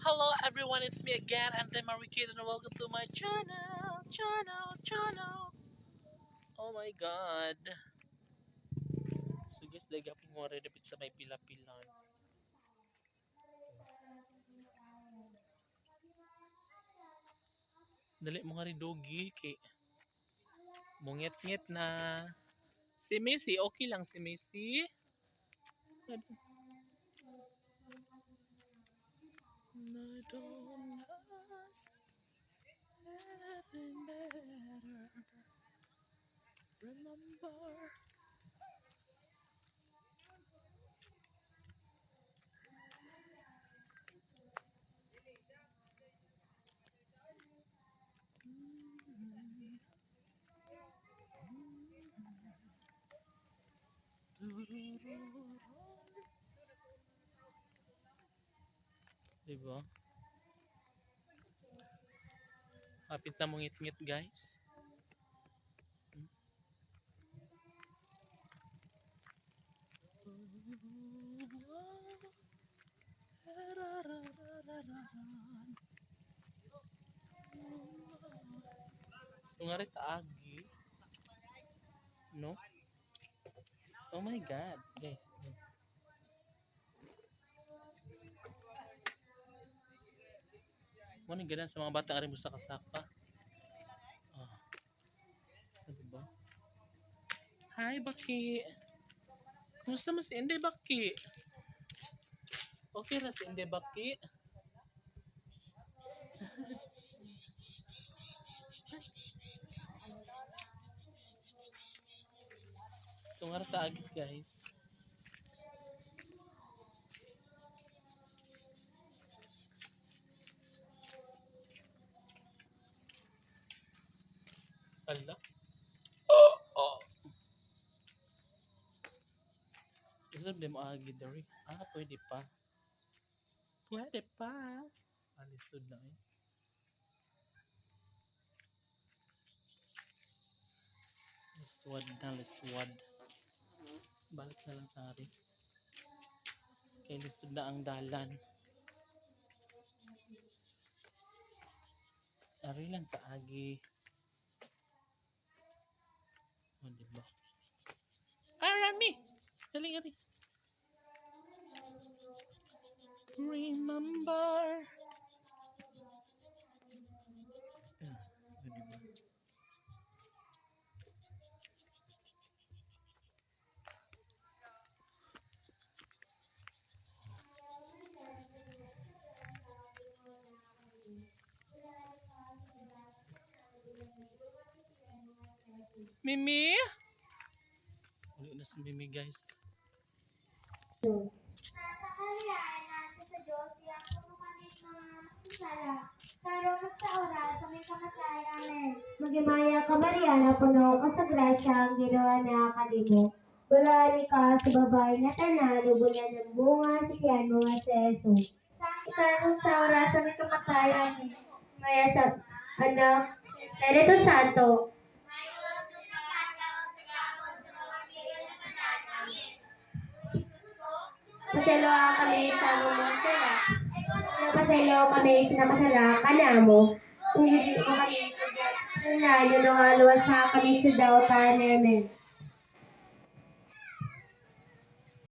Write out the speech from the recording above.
Hello everyone, it's me again, and I'm Marikid, and welcome to my channel, channel, channel. Oh my God. So guys, daga mo rin sa may pila-pilan. Dali mo nga rin dogi, kay mungit-ngit na. Si Missy, okay lang si Missy. Madonna's anything better. Remember. Diba? Kapit na mong ngit guys. So nga rin taagi. No? Oh my god. Guys. Mo ni ganun sa mga bata rin mo sa kasaka. Ah. Ano ba? Hi, Baki. Kumusta mo si Inde, Baki? Okay ra si Inde, Baki? Rin taagit, guys. Ala. Oh, oh. Isa din mo agi dari. Ah, pwede pa. Pwede pa. Alisod na eh. Liswad na, liswad. Balik na lang sa atin. Kaya lisod na ang dalan. Ari lang kaagi. O, oh, diba? Ah, Rami! Dali, dali. Remember. Ah, o, diba? Mimi? Si Mimi, guys. Amen. Magimaya ka, Maria, na puno ka sa grasya, ang ginawa na kalimo. Wala ni ka sa babae na tanan, ubulan ng bunga, siyan mga sa Jesus. Karunong sa oras, sa may kamatay, Amen. Maya sa anak, Espiritu Santo, Paselo kami sa mga sala. Napaselo kami sa masala kanamo. Ungit ko kami na yun ang aluwa sa kami sa daw tanemen.